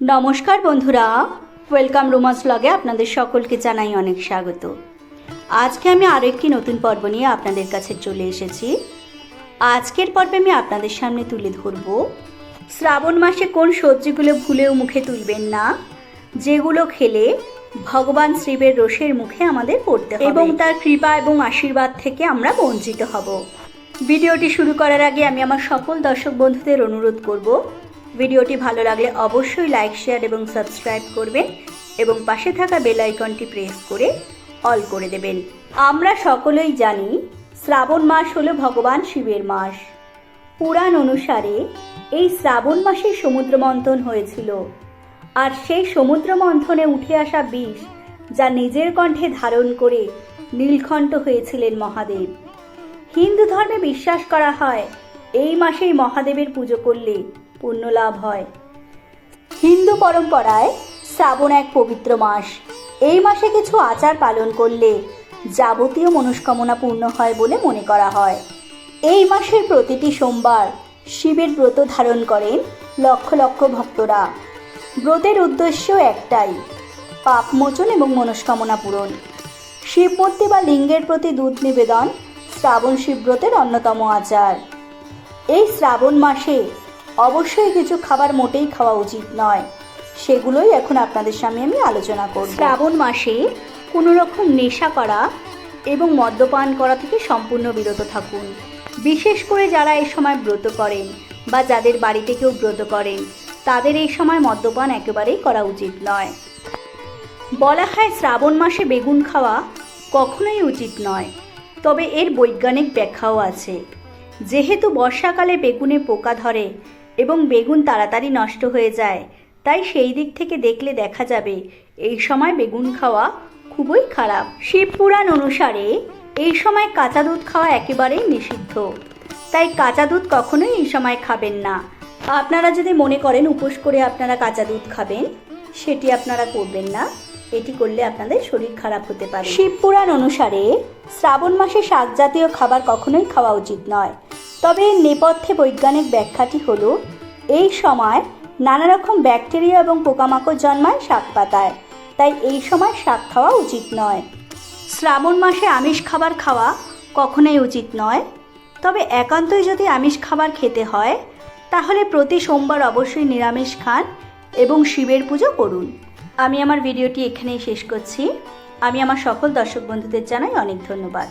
নমস্কার বন্ধুরা। Welcome romance ব্লগে আপনাদের সকলকে জানাই অনেক স্বাগত। আজকে আমি আরও একটি নতুন পর্ব নিয়ে আপনাদের কাছে চলে এসেছি। আজকের পর্বে আমি আপনাদের সামনে তুলে ধরব শ্রাবণ মাসে কোন সবজিগুলো ভুলেও মুখে তুলবেন না যেগুলো খেলে ভগবান শিবের রোষের মুখে আমাদের পড়তে হবে। এবং তার কৃপা এবং আশীর্বাদ থেকে আমরা বঞ্চিত হব। ভিডিওটি শুরু করার আগে আমি আমার সকল দর্শক বন্ধুদের অনুরোধ করব ভিডিওটি ভালো লাগলে অবশ্যই লাইক, শেয়ার এবং সাবস্ক্রাইব করবেন এবং পাশে থাকা বেল আইকনটি প্রেস করে অল করে দেবেন। আমরা সকলেই জানি শ্রাবণ মাস হলো ভগবান শিবের মাস। পুরাণ অনুসারে এই শ্রাবণ মাসে সমুদ্র মন্থন হয়েছিল। আর সেই সমুদ্র মন্থনে উঠে আসা বিষ যা নিজের কণ্ঠে ধারণ করে নীলকণ্ঠ হয়েছিলেন মহাদেব। হিন্দু ধর্মে বিশ্বাস করা হয়, এই মাসেই মহাদেবের পুজো করলে পুণ্য লাভ হয়। হিন্দু পরম্পরায় শ্রাবণ এক পবিত্র মাস। এই মাসে কিছু আচার পালন করলে যাবতীয় মনস্কামনা পূর্ণ হয় বলে মনে করা হয়। এই মাসের প্রতিটি সোমবার শিবের ব্রত ধারণ করেন লক্ষ লক্ষ ভক্তরা। ব্রতের উদ্দেশ্য একটাই, পাপমোচন এবং মনস্কামনা পূরণ। শিবমূর্তি বা লিঙ্গের প্রতি দুধ নিবেদন শ্রাবণ শিবব্রতের অন্যতম আচার। এই শ্রাবণ মাসে অবশ্যই কিছু খাবার মোটেই খাওয়া উচিত নয়। সেগুলোই এখন আপনাদের সামনে আমি আলোচনা করব। শ্রাবণ মাসে কোনো রকম নেশা করা এবং মদ্যপান করা থেকে সম্পূর্ণ বিরত থাকুন। বিশেষ করে যারা এই সময় ব্রত করেন বা যাদের বাড়িতে কেউ ব্রত করেন, তাদের এই সময় মদ্যপান একেবারেই করা উচিত নয়। বলা হয় শ্রাবণ মাসে বেগুন খাওয়া কখনোই উচিত নয়, তবে এর বৈজ্ঞানিক ব্যাখ্যাও আছে। যেহেতু বর্ষাকালে বেগুনে পোকা ধরে এবং বেগুন তাড়াতাড়ি নষ্ট হয়ে যায়। তাই সেই দিক থেকে দেখলে দেখা যাবে, এই সময় বেগুন খাওয়া খুবই খারাপ। শিব পুরাণ অনুসারে, এই সময় কাঁচা দুধ খাওয়া একেবারেই নিষিদ্ধ। তাই কাঁচা দুধ কখনোই এই সময় খাবেন না। আপনারা যদি মনে করেন উপোস করে আপনারা কাঁচা দুধ খাবেন, সেটি আপনারা করবেন না। এটি করলে আপনাদের শরীর খারাপ হতে পারে। শিব পুরাণ অনুসারে, শ্রাবণ মাসে শাক জাতীয় খাবার কখনোই খাওয়া উচিত নয়। তবে নেপথ্যে বৈজ্ঞানিক ব্যাখ্যাটি হলো, এই সময় নানা রকম ব্যাকটেরিয়া এবং পোকামাকড় জন্মায় শাক পাতায়, তাই এই সময় শাক খাওয়া উচিত নয়। শ্রাবণ মাসে আমিষ খাবার খাওয়া কখনোই উচিত নয়। তবে একান্তই যদি আমিষ খাবার খেতে হয়, তাহলে প্রতি সোমবার অবশ্যই নিরামিষ খান এবং শিবের পুজো করুন। আমি আমার ভিডিওটি এখানেই শেষ করছি। আমি আমার সকল দর্শক বন্ধুদের জানাই অনেক ধন্যবাদ।